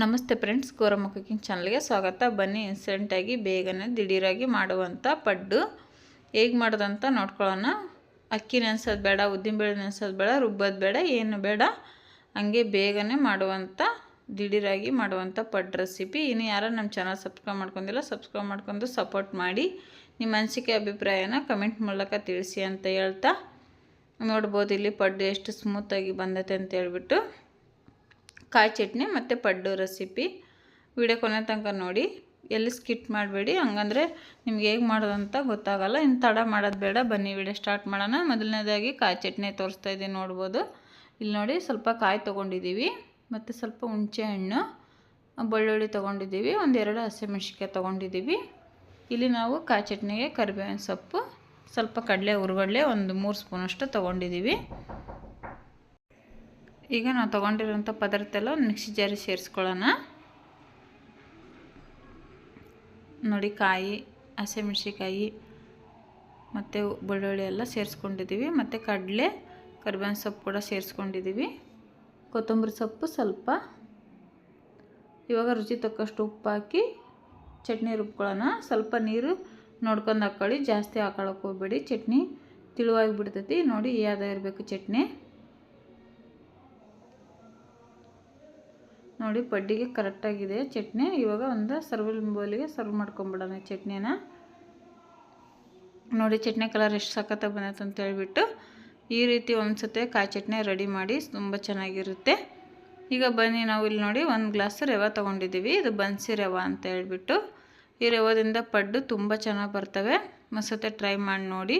ನಮಸ್ತೆ friends, Gowramma cooking ಚಾನಲ್ಗೆ ಸ್ವಾಗತ. ಬನ್ನಿ ಇನ್ಸ್ಟೆಂಟಾಗಿ ಬೇಗನೆ, ದಿಢೀರಾಗಿ ಮಾಡುವಂಥ ಪಡ್ಡು. ಹೇಗೆ ಮಾಡೋದಂತ ನೋಡ್ಕೊಳ್ಳೋಣ. ಅಕ್ಕಿ ನೆನೆಸೋದು ಬೇಡ ಉದ್ದಿನಬೇಳೆ ನೆನೆಸೋದು ಬೇಡ, ರುಬ್ಬೋದು ಬೇಡ, ಏನು ಬೇಡ. ಹಂಗೆ ಬೇಗನೆ ಮಾಡುವಂಥ ದಿಢೀರಾಗಿ ಮಾಡುವಂಥ ಪಡ್ಡು ರೆಸಿಪಿ. ಇನ್ನು ಯಾರು ನಮ್ಮ ಚಾನಲ್ ಸಬ್ಸ್ಕ್ರೈಬ್ ಮಾಡ್ಕೊಂಡಿಲ್ಲ, ಸಬ್ಸ್ಕ್ರೈಬ್ ಮಾಡ್ಕೊಂಡು ಸಪೋರ್ಟ್ ಮಾಡಿ. ನಿಮ್ಮ ಅನಿಸಿಕೆ, ಅಭಿಪ್ರಾಯನ ಕಮೆಂಟ್ ಮೂಲಕ ತಿಳಿಸಿ ಅಂತ ಹೇಳ್ತಾ. ನೋಡ್ಬೋದು ಇಲ್ಲಿ ಪಡ್ಡು ಎಷ್ಟು ಸ್ಮೂತಾಗಿ ಬಂದೈತೆ ಅಂತ ಹೇಳ್ಬಿಟ್ಟು. ಕಾಯಿ ಚಟ್ನಿ ಮತ್ತು ಪಡ್ಡು ರೆಸಿಪಿ ವಿಡಿಯೋ ಕೊನೆ ತನಕ ನೋಡಿ. ಎಲ್ಲಿ ಸ್ಕಿಟ್ ಮಾಡಬೇಡಿ. ಹಂಗಂದ್ರೆ ನಿಮ್ಗೆ ಹೇಗೆ ಮಾಡೋದಂತ ಗೊತ್ತಾಗಲ್ಲ. ಇನ್ನು ತಡ ಮಾಡೋದು ಬೇಡ. ಬನ್ನಿ ವಿಡಿಯೋ ಸ್ಟಾರ್ಟ್ ಮಾಡೋಣ. ಮೊದಲನೇದಾಗಿ ಕಾಯಿ ಚಟ್ನಿ ತೋರಿಸ್ತಾ ಇದ್ದೀನಿ ನೋಡ್ಬೋದು. ಇಲ್ಲಿ ನೋಡಿ ಸ್ವಲ್ಪ ಕಾಯಿ ತೊಗೊಂಡಿದ್ದೀವಿ. ಮತ್ತು ಸ್ವಲ್ಪ ಹುಣಸೆ ಹಣ್ಣು, ಬೆಳ್ಳುಳ್ಳಿ ತೊಗೊಂಡಿದ್ದೀವಿ. ಒಂದೆರಡು ಹಸಿಮೆಣ್ಸಿಕಾಯಿ ತೊಗೊಂಡಿದ್ದೀವಿ. ಇಲ್ಲಿ ನಾವು ಕಾಯಿ ಚಟ್ನಿಗೆ ಕರಿಬೇವಿನ ಸೊಪ್ಪು, ಸ್ವಲ್ಪ ಕಡಲೆ, ಹುರ್ಗಡ್ಲೆ ಒಂದು ಮೂರು ಸ್ಪೂನಷ್ಟು ತೊಗೊಂಡಿದ್ದೀವಿ. ಈಗ ನಾವು ತೊಗೊಂಡಿರೋಂಥ ಪದಾರ್ಥ ಎಲ್ಲ ಮಿಕ್ಸಿ ಜಾರಿ ಸೇರಿಸ್ಕೊಳ್ಳೋಣ. ನೋಡಿ ಕಾಯಿ ಹಸಿಮೆಣ್ಸಿಕಾಯಿ ಮತ್ತು ಬೆಳ್ಳುಳ್ಳಿ ಎಲ್ಲ ಸೇರಿಸ್ಕೊಂಡಿದ್ದೀವಿ ಮತ್ತು ಕಡಲೆ, ಕರಿಬೇವಿನ ಸೊಪ್ಪು ಕೂಡ ಸೇರಿಸ್ಕೊಂಡಿದ್ದೀವಿ ಕೊತ್ತಂಬರಿ ಸೊಪ್ಪು ಸ್ವಲ್ಪ. ಇವಾಗ ರುಚಿ ತಕ್ಕಷ್ಟು ಉಪ್ಪು ಹಾಕಿ ಚಟ್ನಿ ರುಬ್ಕೊಳ್ಳೋಣ. ಸ್ವಲ್ಪ ನೀರು ನೋಡ್ಕೊಂಡು ಹಾಕ್ಕೊಳ್ಳಿ ಜಾಸ್ತಿ ಹಾಕೊಳಕ್ಕೆ ಹೋಗ್ಬೇಡಿ. ಚಟ್ನಿ ತಿಳುವಾಗಿ ಬಿಡ್ತೈತಿ ನೋಡಿ ಯಾವ್ದು ಇರಬೇಕು ಚಟ್ನಿ. ನೋಡಿ ಪಡ್ಡಿಗೆ ಕರೆಕ್ಟಾಗಿದೆ ಚಟ್ನಿ ಇವಾಗ ಒಂದು ಸರ್ವ್ ಬೋಲಿಗೆ ಸರ್ವ್ ಮಾಡ್ಕೊಂಬಿಡೋಣ ಚಟ್ನಿನ. ನೋಡಿ, ಚಟ್ನಿ ಕಲರ್ ಎಷ್ಟು ಸಖತ್ತಾಗಿ ಬಂದೈತೆ ಅಂತ ಹೇಳ್ಬಿಟ್ಟು ಈ ರೀತಿ ಒಂದು ಸತಿ ಕಾಯಿ ಚಟ್ನಿ ರೆಡಿ ಮಾಡಿ, ತುಂಬ ಚೆನ್ನಾಗಿರುತ್ತೆ. ಈಗ ಬನ್ನಿ, ನಾವು ಇಲ್ಲಿ ನೋಡಿ ಒಂದು ಗ್ಲಾಸ್ ರವೆ ತೊಗೊಂಡಿದ್ದೀವಿ. ಇದು ಬನ್ಸಿ ರವೆ ಅಂತ ಹೇಳ್ಬಿಟ್ಟು ಈ ರವದಿಂದ ಪಡ್ಡು ತುಂಬ ಚೆನ್ನಾಗಿ ಬರ್ತವೆ. ಮಸತೆ ಟ್ರೈ ಮಾಡಿ ನೋಡಿ.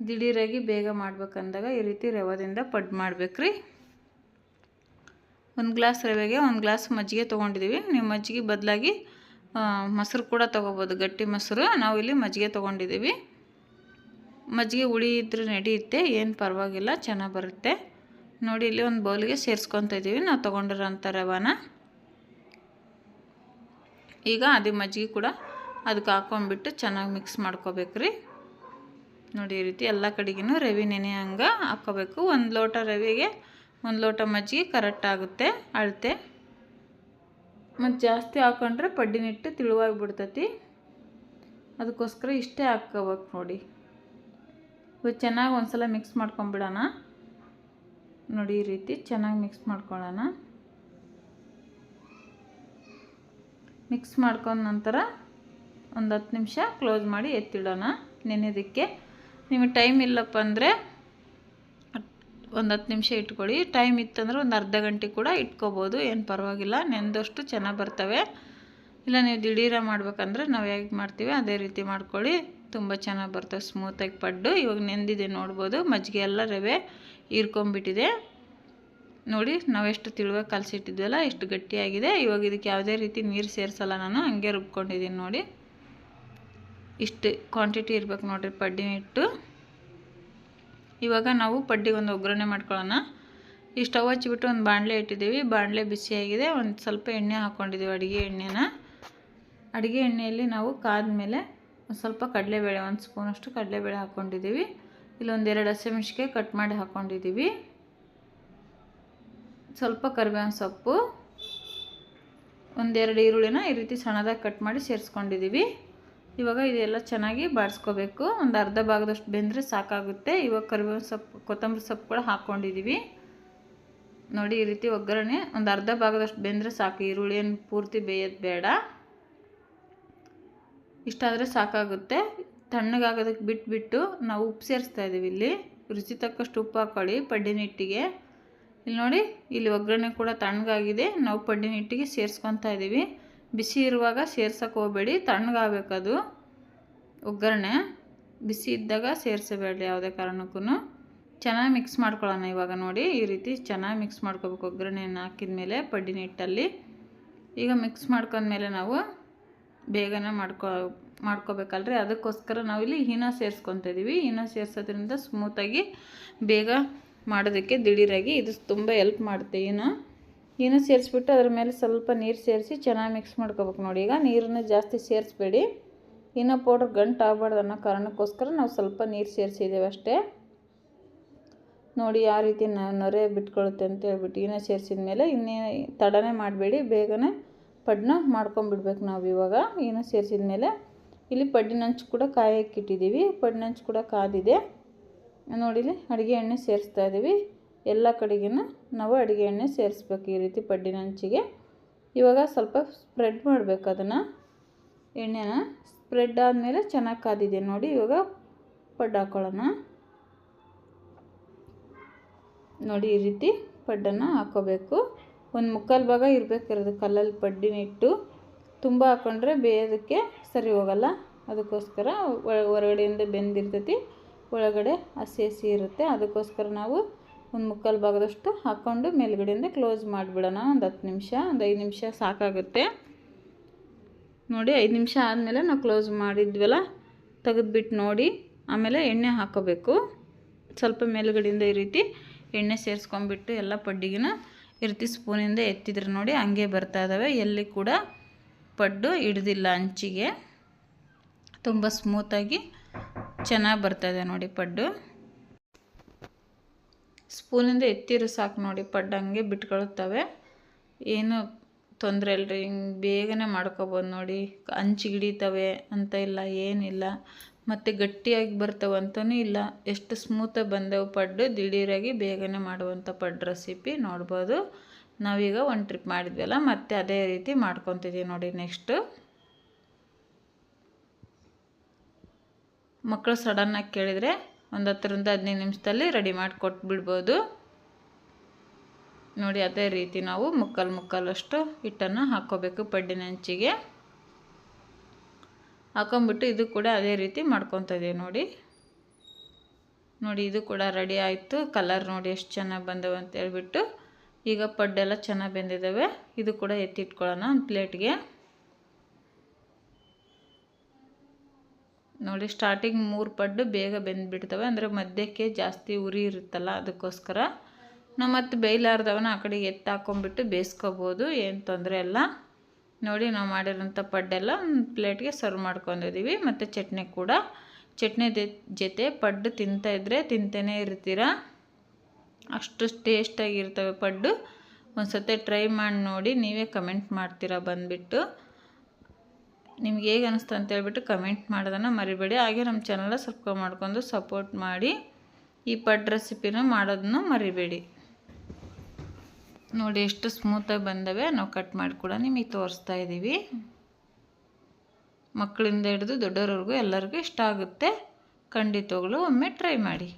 ದಿಢೀರಾಗಿ ಬೇಗ ಮಾಡ್ಬೇಕಂದಾಗ ಈ ರೀತಿ ರವದಿಂದ ಪಡ್ಡು ಮಾಡ್ಬೇಕ್ರಿ. ಒಂದು ಗ್ಲಾಸ್ ರವೆಗೆ ಒಂದು ಗ್ಲಾಸ್ ಮಜ್ಜಿಗೆ ತೊಗೊಂಡಿದ್ದೀವಿ. ನೀವು ಮಜ್ಜಿಗೆ ಬದಲಾಗಿ ಮೊಸರು ಕೂಡ ತೊಗೋಬೋದು. ಗಟ್ಟಿ ಮೊಸರು. ನಾವು ಇಲ್ಲಿ ಮಜ್ಜಿಗೆ ತೊಗೊಂಡಿದ್ದೀವಿ. ಮಜ್ಜಿಗೆ ಹುಳಿ ಇದ್ರೂ ನಡೆಯುತ್ತೆ ಏನು ಪರವಾಗಿಲ್ಲ, ಚೆನ್ನಾಗಿ ಬರುತ್ತೆ. ನೋಡಿ, ಇಲ್ಲಿ ಒಂದು ಬೌಲಿಗೆ ಸೇರಿಸ್ಕೊತ ಇದ್ದೀವಿ. ನಾವು ತೊಗೊಂಡಿರೋಂಥ ರವಾನ. ಈಗ ಅದೇ ಮಜ್ಜಿಗೆ ಕೂಡ ಅದಕ್ಕೆ ಹಾಕೊಂಡ್ಬಿಟ್ಟು ಚೆನ್ನಾಗಿ ಮಿಕ್ಸ್ ಮಾಡ್ಕೋಬೇಕ್ರಿ. ನೋಡಿ, ಈ ರೀತಿ ಎಲ್ಲ ಕಡೆಗೂ ರವೆ ನೆನೆ ಹಂಗೆ ಹಾಕ್ಕೋಬೇಕು ಒಂದು ಲೋಟ ರವೆಗೆ ಒಂದು ಲೋಟ ಮಜ್ಜಿಗೆ ಕರೆಕ್ಟ್ ಆಗುತ್ತೆ, ಅಳತೆ. ಮತ್ತು ಜಾಸ್ತಿ ಹಾಕೊಂಡ್ರೆ ಪಡ್ಡಿನಿಟ್ಟು ತಿಳುವಾಗಿ ಬಿಡ್ತತಿ. ಅದಕ್ಕೋಸ್ಕರ ಇಷ್ಟೇ ಹಾಕ್ಕೋಬೇಕು ನೋಡಿ. ಇವು ಚೆನ್ನಾಗಿ ಒಂದು ಸಲ ಮಿಕ್ಸ್ ಮಾಡ್ಕೊಂಬಿಡೋಣ. ನೋಡಿ ಈ ರೀತಿ ಚೆನ್ನಾಗಿ ಮಿಕ್ಸ್ ಮಾಡ್ಕೊಳ್ಳೋಣ. ಮಿಕ್ಸ್ ಮಾಡ್ಕೊಂಡ ನಂತರ ಒಂದು ಹತ್ತು ನಿಮಿಷ ಕ್ಲೋಸ್ ಮಾಡಿ ಎತ್ತಿಡೋಣ ನೆನೆಯೋದಕ್ಕೆ. ನಿಮಗೆ ಟೈಮ್ ಇಲ್ಲಪ್ಪ ಅಂದರೆ ಒಂದು ಹತ್ತು ನಿಮಿಷ ಇಟ್ಕೊಳ್ಳಿ. ಟೈಮ್ ಇತ್ತಂದ್ರೆ ಒಂದು ಅರ್ಧ ಗಂಟೆ ಕೂಡ ಇಟ್ಕೋಬೋದು. ಏನು ಪರವಾಗಿಲ್ಲ. ನೆಂದಷ್ಟು ಚೆನ್ನಾಗಿ ಬರ್ತವೆ. ಇಲ್ಲ, ನೀವು ದಿಢೀರ ಮಾಡ್ಬೇಕಂದ್ರೆ ನಾವು ಹೇಗೆ ಮಾಡ್ತೀವಿ, ಅದೇ ರೀತಿ ಮಾಡ್ಕೊಳ್ಳಿ. ತುಂಬ ಚೆನ್ನಾಗಿ ಬರ್ತವೆ ಸ್ಮೂತಾಗಿ ಪಡ್ಡು. ಇವಾಗ ನೆಂದಿದೆ ನೋಡ್ಬೋದು. ಮಜ್ಜಿಗೆ ಎಲ್ಲ ರವೆ ಹೀರ್ಕೊಂಬಿಟ್ಟಿದೆ ನೋಡಿ ನಾವೆಷ್ಟು ತಿಳುವಾಗಿ ಕಲಸಿಟ್ಟಿದ್ವಲ್ಲ, ಎಷ್ಟು ಗಟ್ಟಿಯಾಗಿದೆ. ಇವಾಗ ಇದಕ್ಕೆ ಯಾವುದೇ ರೀತಿ ನೀರು ಸೇರಿಸಲ್ಲ ನಾನು. ಹಂಗೆ ರುಬ್ಕೊಂಡಿದ್ದೀನಿ ನೋಡಿ. ಇಷ್ಟು ಕ್ವಾಂಟಿಟಿ ಇರ್ಬೇಕು ನೋಡಿರಿ, ಪಡ್ಡಿನ ಹಿಟ್ಟು. ಇವಾಗ ನಾವು ಪಡ್ಡಿಗೆ ಒಂದು ಒಗ್ಗರಣೆ ಮಾಡ್ಕೊಳ್ಳೋಣ. ಈ ಸ್ಟವ್ ಹಚ್ಚಿಬಿಟ್ಟು ಒಂದು ಬಾಣಲೆ ಇಟ್ಟಿದ್ದೀವಿ. ಬಾಣಲೆ ಬಿಸಿಯಾಗಿದೆ ಒಂದು ಸ್ವಲ್ಪ ಎಣ್ಣೆ ಹಾಕ್ಕೊಂಡಿದ್ದೀವಿ ಅಡುಗೆ ಎಣ್ಣೆನ. ಅಡುಗೆ ಎಣ್ಣೆಯಲ್ಲಿ ನಾವು ಕಾದ್ಮೇಲೆ ಒಂದು ಸ್ವಲ್ಪ ಕಡಲೆಬೇಳೆ, ಒಂದು ಸ್ಪೂನಷ್ಟು ಕಡಲೆಬೇಳೆ ಹಾಕ್ಕೊಂಡಿದ್ದೀವಿ. ಇಲ್ಲೊಂದೆರಡು ಹಸಿಮೆಣ್ಸಿಕಾಯಿ ಕಟ್ ಮಾಡಿ ಹಾಕ್ಕೊಂಡಿದ್ದೀವಿ. ಸ್ವಲ್ಪ ಕರಿಬೇವಿನ ಸೊಪ್ಪು. ಒಂದೆರಡು ಈರುಳ್ಳಿನ ಈ ರೀತಿ ಸಣ್ಣದಾಗಿ ಕಟ್ ಮಾಡಿ ಸೇರಿಸ್ಕೊಂಡಿದ್ದೀವಿ. ಇವಾಗ ಇದೆಲ್ಲ ಚೆನ್ನಾಗಿ ಬಾಡಿಸ್ಕೋಬೇಕು ಒಂದು ಅರ್ಧ ಭಾಗದಷ್ಟು ಬೆಂದರೆ ಸಾಕಾಗುತ್ತೆ. ಇವಾಗ ಕರಿಬೇವಿನ ಸೊಪ್ಪು, ಕೊತ್ತಂಬರಿ ಸೊಪ್ಪು ಕೂಡ ಹಾಕ್ಕೊಂಡಿದ್ದೀವಿ ನೋಡಿ, ಈ ರೀತಿ ಒಗ್ಗರಣೆ. ಒಂದು ಅರ್ಧ ಭಾಗದಷ್ಟು ಬೆಂದರೆ ಸಾಕು. ಈರುಳ್ಳಿಯನ್ನು ಪೂರ್ತಿ ಬೇಯೋದು ಬೇಡ. ಇಷ್ಟಾದರೆ ಸಾಕಾಗುತ್ತೆ. ತಣ್ಣಗಾಗೋದಕ್ಕೆ ಬಿಟ್ಬಿಟ್ಟು ನಾವು ಉಪ್ಪು ಸೇರಿಸ್ತಾ ಇದ್ದೀವಿ ಇಲ್ಲಿ. ರುಚಿ ತಕ್ಕಷ್ಟು ಉಪ್ಪು ಹಾಕ್ಕೊಳ್ಳಿ ಪಡ್ಡಿನಿಟ್ಟಿಗೆ ಇಲ್ಲಿ ನೋಡಿ, ಇಲ್ಲಿ ಒಗ್ಗರಣೆ ಕೂಡ ತಣ್ಣಗಾಗಿದೆ. ನಾವು ಪಡ್ಡಿನಿಟ್ಟಿಗೆ ಸೇರಿಸ್ಕೊತಾ ಇದ್ದೀವಿ ಬಿಸಿ ಇರುವಾಗ ಸೇರ್ಸೋಕೆ ಹೋಗಬೇಡಿ. ತಣ್ಣಗಾಗಬೇಕದು. ಒಗ್ಗರಣೆ ಬಿಸಿ ಇದ್ದಾಗ ಸೇರಿಸಬೇಡಿ ಯಾವುದೇ ಕಾರಣಕ್ಕೂ. ಚೆನ್ನಾಗಿ ಮಿಕ್ಸ್ ಮಾಡ್ಕೊಳ್ಳೋಣ ಇವಾಗ ನೋಡಿ. ಈ ರೀತಿ ಚೆನ್ನಾಗಿ ಮಿಕ್ಸ್ ಮಾಡ್ಕೋಬೇಕು ಒಗ್ಗರಣೆಯನ್ನು ಹಾಕಿದ ಮೇಲೆ ಪಡ್ಡಿನ ಹಿಟ್ಟಲ್ಲಿ. ಈಗ ಮಿಕ್ಸ್ ಮಾಡ್ಕೊಂಡ್ಮೇಲೆ ನಾವು ಬೇಗನೆ ಮಾಡ್ಕೊ, ಮಾಡ್ಕೋಬೇಕಲ್ರಿ. ಅದಕ್ಕೋಸ್ಕರ ನಾವು ಇಲ್ಲಿ ಹೀನ ಸೇರಿಸ್ಕೊತ ಇದ್ದೀವಿ ಹೀನ ಸೇರಿಸೋದ್ರಿಂದ ಸ್ಮೂತಾಗಿ ಬೇಗ ಮಾಡೋದಕ್ಕೆ ದಿಢೀರಾಗಿ ಇದು ತುಂಬ ಎಲ್ಪ್ ಮಾಡುತ್ತೆ ಹೀನ. ಹೀನ ಸೇರಿಸ್ಬಿಟ್ಟು ಅದ್ರ ಮೇಲೆ ಸ್ವಲ್ಪ ನೀರು ಸೇರಿಸಿ ಚೆನ್ನಾಗಿ ಮಿಕ್ಸ್ ಮಾಡ್ಕೋಬೇಕು ನೋಡಿ. ಈಗ ನೀರನ್ನು ಜಾಸ್ತಿ ಸೇರಿಸ್ಬೇಡಿ. ಇನ್ನೂ ಪೌಡ್ರ್ ಗಂಟು ಆಗಬಾರ್ದು ಅನ್ನೋ ಕಾರಣಕ್ಕೋಸ್ಕರ ನಾವು ಸ್ವಲ್ಪ ನೀರು ಸೇರಿಸಿದ್ದೇವೆ ಅಷ್ಟೇ. ನೋಡಿ ಯಾವ ರೀತಿ ನೊರೆ ಬಿಟ್ಕೊಳುತ್ತೆ ಅಂತ ಹೇಳ್ಬಿಟ್ಟು ಈನ ಸೇರಿಸಿದ ಮೇಲೆ ಇನ್ನೇ ತಡನೇ ಮಾಡಬೇಡಿ, ಬೇಗನೆ ಪಡ್ನ ಮಾಡ್ಕೊಂಬಿಡ್ಬೇಕು ನಾವು ಇವಾಗ. ಈನ ಸೇರಿಸಿದ ಮೇಲೆ ಇಲ್ಲಿ ಪಡ್ಡಿನ ಹಂಚು ಕೂಡ ಕಾಯಕ್ಕೆ ಇಟ್ಟಿದ್ದೀವಿ. ಪಡ್ಡಿನ ಹಂಚು ಕೂಡ ಕಾದಿದೆ. ನೋಡಿಲಿ ಅಡುಗೆ ಎಣ್ಣೆ ಸೇರಿಸ್ತಾ ಇದ್ದೀವಿ. ಎಲ್ಲ ಕಡೆಗೂ ನಾವು ಅಡುಗೆ ಎಣ್ಣೆ ಸೇರಿಸ್ಬೇಕು ಈ ರೀತಿ ಪಡ್ಡಿನ ಹಂಚಿಗೆ ಇವಾಗ ಸ್ವಲ್ಪ ಸ್ಪ್ರೆಡ್ ಮಾಡಬೇಕು ಅದನ್ನು. ಎಣ್ಣೆನ ಸ್ಪ್ರೆಡ್ ಆದಮೇಲೆ ಚೆನ್ನಾಗಿ ಕಾದಿದೆ ನೋಡಿ, ಇವಾಗ ಪಡ್ಡು ಹಾಕೊಳ್ಳೋಣ. ನೋಡಿ, ಈ ರೀತಿ ಪಡ್ಡನ್ನು ಹಾಕೋಬೇಕು. ಒಂದು ಮುಕ್ಕಾಲು ಭಾಗ ಇರಬೇಕಿರೋದು ಕಲ್ಲಲ್ಲಿ ಪಡ್ಡಿನ ಇಟ್ಟು. ತುಂಬ ಹಾಕೊಂಡ್ರೆ ಬೇಯೋದಕ್ಕೆ ಸರಿ ಹೋಗಲ್ಲ. ಅದಕ್ಕೋಸ್ಕರ ಹೊರಗಡೆಯಿಂದ ಬೆಂದಿರ್ತೈತಿ, ಒಳಗಡೆ ಹಸಿ ಹಸಿ ಇರುತ್ತೆ. ಅದಕ್ಕೋಸ್ಕರ ನಾವು ಒಂದು ಮುಕ್ಕಾಲು ಭಾಗದಷ್ಟು ಹಾಕ್ಕೊಂಡು ಮೇಲುಗಡೆಯಿಂದ ಕ್ಲೋಸ್ ಮಾಡಿಬಿಡೋಣ. ಒಂದು ಹತ್ತು ನಿಮಿಷ, ಒಂದು ಐದು ನಿಮಿಷ ಸಾಕಾಗುತ್ತೆ. ನೋಡಿ ಐದು ನಿಮಿಷ ಆದಮೇಲೆ ನಾವು ಕ್ಲೋಸ್ ಮಾಡಿದ್ವಲ್ಲ ತೆಗೆದುಬಿಟ್ಟು ನೋಡಿ, ಆಮೇಲೆ ಎಣ್ಣೆ ಹಾಕೋಬೇಕು. ಸ್ವಲ್ಪ ಮೇಲುಗಡೆಯಿಂದ ಈ ರೀತಿ ಎಣ್ಣೆ ಸೇರಿಸ್ಕೊಂಬಿಟ್ಟು ಎಲ್ಲ ಪಡ್ಡಿಗಿನ ಈ ರೀತಿ ಸ್ಪೂನಿಂದ ಎತ್ತಿದ್ರೆ ನೋಡಿ ಹಂಗೆ ಬರ್ತಾ ಇದ್ದಾವೆ ಎಲ್ಲಿ ಕೂಡ ಪಡ್ಡು ಹಿಡ್ದಿಲ್ಲ ಹಂಚಿಗೆ ತುಂಬ ಸ್ಮೂತಾಗಿ ಚೆನ್ನಾಗಿ ಬರ್ತಾಯಿದೆ ನೋಡಿ ಪಡ್ಡು. ಸ್ಪೂನಿಂದ ಎತ್ತಿರೋ ಸಾಕು ನೋಡಿ ಪಡ್ಡು ಹಂಗೆ ಬಿಟ್ಕೊಳ್ತವೆ. ಏನು ತೊಂದರೆ ಇಲ್ಲರಿ ಹಿಂಗೆ ಬೇಗನೆ ಮಾಡ್ಕೊಬೋದು ನೋಡಿ. ಅಂಚು ಹಿಡಿತವೆ ಅಂತ ಇಲ್ಲ, ಏನಿಲ್ಲ. ಮತ್ತು ಗಟ್ಟಿಯಾಗಿ ಬರ್ತವೆ ಅಂತಲೂ ಇಲ್ಲ. ಎಷ್ಟು ಸ್ಮೂತಾಗಿ ಬಂದವು ಪಡ್ಡು, ದಿಢೀರಾಗಿ ಬೇಗನೆ ಮಾಡುವಂಥ ಪಡ್ ರೆಸಿಪಿ ನೋಡ್ಬೋದು. ನಾವೀಗ ಒಂದು ಟ್ರಿಪ್ ಮಾಡಿದ್ವಲ್ಲ, ಮತ್ತೆ ಅದೇ ರೀತಿ ಮಾಡ್ಕೊತಿದ್ದೀವಿ ನೋಡಿ ನೆಕ್ಸ್ಟು ಮಕ್ಕಳು ಸಡನ್ನಾಗಿ ಕೇಳಿದರೆ ಒಂದು ಹತ್ತರಿಂದ ಹದಿನೈದು ನಿಮಿಷದಲ್ಲಿ ರೆಡಿ ಮಾಡಿ ಕೊಟ್ಬಿಡ್ಬೋದು ನೋಡಿ ಅದೇ ರೀತಿ ನಾವು ಮುಕ್ಕಲ್ ಮುಕ್ಕಲಷ್ಟು ಹಿಟ್ಟನ್ನು ಹಾಕ್ಕೋಬೇಕು ಪಡ್ಡಿನ ಹಂಚಿಗೆ ಹಾಕೊಂಬಿಟ್ಟು ಇದು ಕೂಡ ಅದೇ ರೀತಿ ಮಾಡ್ಕೊತ ಇದೀವಿ ನೋಡಿ. ನೋಡಿ ಇದು ಕೂಡ ರೆಡಿ ಆಯಿತು. ಕಲರ್ ನೋಡಿ ಎಷ್ಟು ಚೆನ್ನಾಗಿ ಬಂದವೆ ಅಂತ ಹೇಳ್ಬಿಟ್ಟು ಈಗ ಪಡ್ಡೆಲ್ಲ ಚೆನ್ನಾಗಿ ಬೆಂದಿದ್ದಾವೆ ಇದು ಕೂಡ ಎತ್ತಿಟ್ಕೊಳ್ಳೋಣ ಒಂದು ಪ್ಲೇಟ್ಗೆ. ನೋಡಿ ಸ್ಟಾರ್ಟಿಂಗ್ ಮೂರು ಪಡ್ಡು ಬೇಗ ಬೆಂದ್ಬಿಡ್ತವೆ. ಅಂದರೆ ಮಧ್ಯಕ್ಕೆ ಜಾಸ್ತಿ ಉರಿ ಇರುತ್ತಲ್ಲ ಅದಕ್ಕೋಸ್ಕರ. ನಾವು ಮತ್ತು ಬೇಯ್ಲಾರ್ದವನ್ನ ಆ ಕಡೆಗೆ ಎತ್ತಿ ಹಾಕೊಂಡ್ಬಿಟ್ಟು ಬೇಯಿಸ್ಕೋಬೋದು, ಏನು ತೊಂದರೆ ಇಲ್ಲ. ನೋಡಿ ನಾವು ಮಾಡಿರೋಂಥ ಪಡ್ಡೆಲ್ಲ ಒಂದು ಪ್ಲೇಟ್ಗೆ ಸರ್ವ್ ಮಾಡ್ಕೊಂಡಿದ್ದೀವಿ ಮತ್ತು ಚಟ್ನಿ ಕೂಡ. ಚಟ್ನಿ ಜೊತೆ ಪಡ್ಡು ತಿಂತಾಯಿದ್ರೆ ತಿಂತಲೇ ಇರ್ತೀರ? ಅಷ್ಟು ಟೇಸ್ಟಾಗಿರ್ತವೆ ಪಡ್ಡು. ಒಂದು ಸತಿ ಟ್ರೈ ಮಾಡಿ ನೋಡಿ, ನೀವೇ ಕಮೆಂಟ್ ಮಾಡ್ತೀರಾ ಬಂದುಬಿಟ್ಟು. ನಿಮ್ಗೆ ಹೇಗೆ ಅನಿಸ್ತು ಅಂತ ಹೇಳ್ಬಿಟ್ಟು ಕಮೆಂಟ್ ಮಾಡೋದನ್ನು ಮರಿಬೇಡಿ. ಹಾಗೆ ನಮ್ಮ ಚಾನಲ್ನ ಸಬ್ಸ್ಕ್ರೈಬ್ ಮಾಡ್ಕೊಂಡು ಸಪೋರ್ಟ್ ಮಾಡಿ, ಈ ಪಡ್ ರೆಸಿಪಿನ ಮಾಡೋದನ್ನು ಮರಿಬೇಡಿ. ನೋಡಿ ಎಷ್ಟು ಸ್ಮೂತಾಗಿ ಬಂದವೆ. ನಾವು ಕಟ್ ಮಾಡಿ ಕೂಡ ನಿಮಗೆ ತೋರಿಸ್ತಾ ಇದ್ದೀವಿ ಮಕ್ಕಳಿಂದ ಹಿಡಿದು ದೊಡ್ಡವ್ರವ್ರಿಗೂ ಎಲ್ಲರಿಗೂ ಇಷ್ಟ ಆಗುತ್ತೆ. ಖಂಡಿತವಾಗ್ಲೂ ಒಮ್ಮೆ ಟ್ರೈ ಮಾಡಿ.